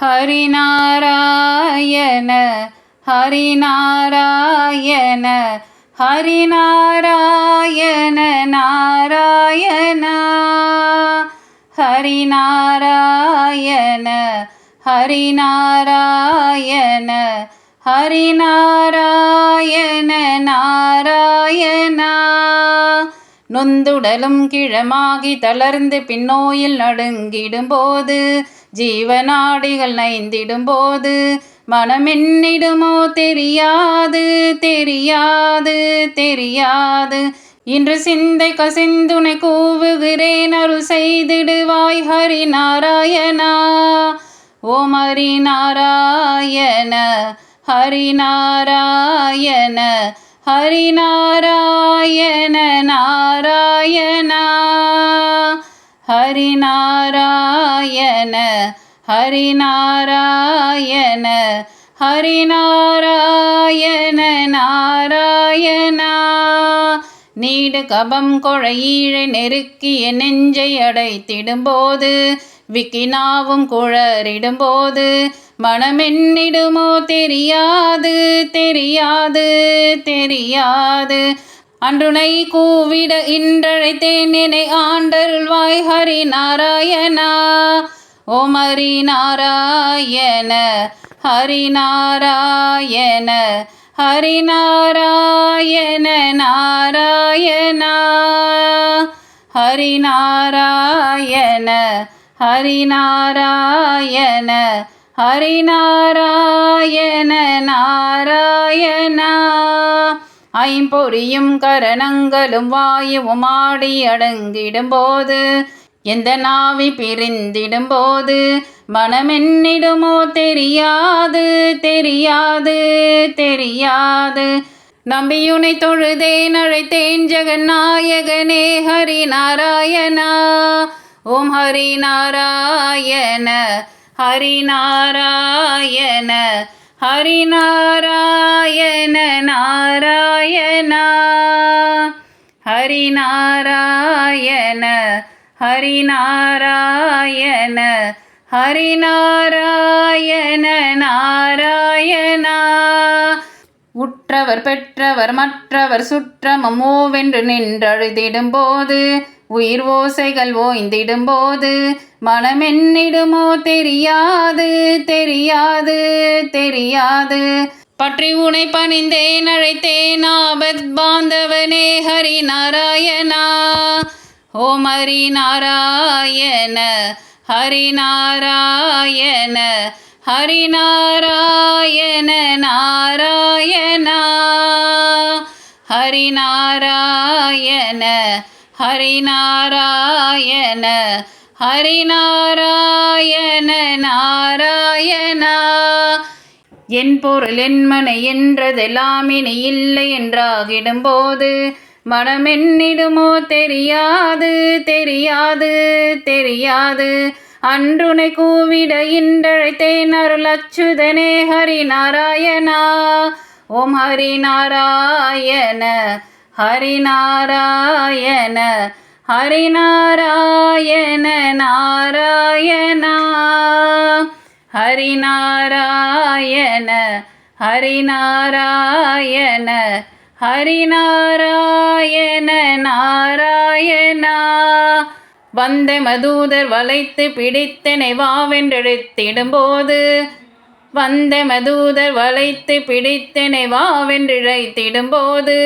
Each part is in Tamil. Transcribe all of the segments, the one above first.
ஹரிநாராயண ஹரிநாராயண ஹரிநாராயண நாராயணா. ஹரிநாராயண ஹரிநாராயண ஹரிநாராயண நாராயணா. நொந்துடலும் கிழமாகி தளர்ந்து பின்னோயில் நடுங்கிடும்போது ஜீவநாடிகள் நைந்திடும்போது மனமென்னிடுமோ தெரியாது தெரியாது தெரியாது. இன்று சிந்தை கசிந்துனை கூவுகிறேன் அருள் செய்திடுவாய் ஹரி நாராயணா ஓம் ஹரி நாராயண ஹரி நாராயண ஹரி நாராயண நாராயணா. ஹரிநாராயண ஹரிநாராயண ஹரிநாராயண நாராயணா. நீடு கபம் கொழையீழை நெருக்கிய நெஞ்சை அடைத்திடும்போது விக்கினாவும் குழறிடும்போது மனமென்னிடுமோ தெரியாது தெரியாது தெரியாது. அன்றுனை கூவிட இன்றழைத்தேன் என்னை ஆண்டருள்வாய் ஹரி நாராயணா. ஓம் ஹரி நாராயண ஹரி நாராயண ஹரி நாராயண நாராயணா. ஹரி நாராயண ஹரி நாராயண ஹரி நாராயண நாராயணா. ஐம்பொறியும் கரணங்களும் வாயுவும் ஆடி அடங்கிடும்போது எந்த நாவி பிரிந்திடும்போது மனமென்னிடுமோ தெரியாது தெரியாது தெரியாது. நம்பியுனை தொழுதேன் அழைத்தேன் ஜெகநாயகனே ஹரி நாராயணா ஓம் ஹரி நாராயண ஹரி நாராயண ஹரிநாராயண நாராயணா. ஹரி ஹரிநாராயண ஹரிநாராயண ஹரி நாராயணா. உற்றவர் பெற்றவர் மற்றவர் சுற்றமமோவென்று நின்றழுதிடும் போது உயிர் ஓசைகள் ஓய்ந்திடும்போது மனமென்னிடுமோ தெரியாது தெரியாது தெரியாது. பற்றி உனை பணிந்தேன் அழைத்தேன் ஆபத் பாந்தவனே ஹரி நாராயணா. ஓம் ஹரி நாராயண ஹரி நாராயண ஹரி நாராயண நாராயணா. ஹரி நாராயண ஹரிநாராயண ஹரிநாராயண நாராயணா. என் பொருள் என்மனை என்றதெல்லாம் இனி இல்லை என்றாகிடும்போது மனமென்னிடுமோ தெரியாது தெரியாது தெரியாது. அன்றுனை கூவிட இன்றழைத்தேன் அருள் அச்சுதனே ஹரிநாராயணா. ஓம் ஹரிநாராயண ஹரிநாராயண ஹரிநாராயண நாராயணா. ஹரிநாராயண ஹரிநாராயண ஹரிநாராயண நாராயணா. வந்த மதூதர் வளைத்து பிடித்தனை வாவென்றெழுத்திடும்போது வந்த மதூதர் வளைத்து பிடித்தனை வாவென்றிழைத்திடும்போது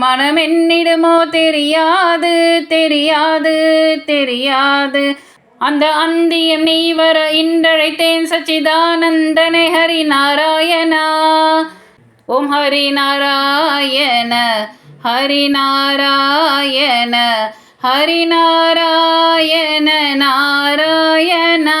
மனமென்னிடுமோ தெரியாது தெரியாது தெரியாது. அந்த அந்தியம் நீ வர இன்றழைத்தேன் சச்சிதானந்தனை ஹரி நாராயணா. ஓம் ஹரி நாராயண ஹரி நாராயண ஹரி நாராயண நாராயணா.